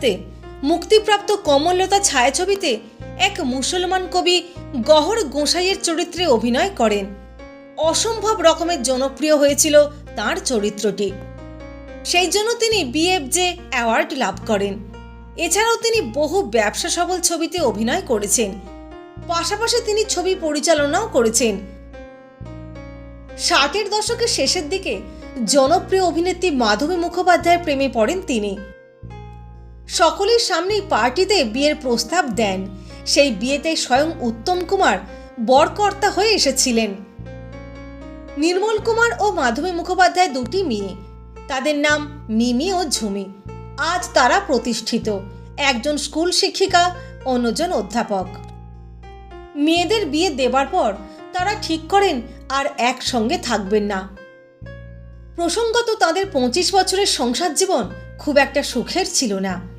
সিনেমাতে মুক্তিপ্রাপ্ত কমললতা ছায়াছবিতে এক মুসলমান কবি গহর গোসাইয়ের চরিত্রে অভিনয় করেন। অসম্ভব রকমের জনপ্রিয় হয়েছিল তার চরিত্রটি। সেই জন্য তিনি বিএফজে অ্যাওয়ার্ড লাভ করেন। এছাড়াও তিনি বহু ব্যবসা সফল ছবিতে অভিনয় করেছেন। পাশাপাশি তিনি ছবি পরিচালনাও করেছেন। ষাটের দশকের শেষের দিকে জনপ্রিয় অভিনেত্রী মাধবী মুখোপাধ্যায়ের প্রেমে পড়েন তিনি। সকলের সামনেই পার্টিতে বিয়ের প্রস্তাব দেন। সেই বিয়েতে স্বয়ং উত্তম কুমার বরকর্তা হয়ে এসেছিলেন। নির্মল কুমার ও মাধবী মুখোপাধ্যায় দুটি মেয়ে। তাদের নাম মিমি ও ঝুমি। আজ তারা প্রতিষ্ঠিত। একজন স্কুল শিক্ষিকা, অন্যজন অধ্যাপক। মেয়েদের বিয়ে দেবার পর তারা ঠিক করেন আর একসঙ্গে থাকবেন না। প্রসঙ্গত তাদের পঁচিশ বছরের সংসার জীবন খুব একটা সুখের ছিল না।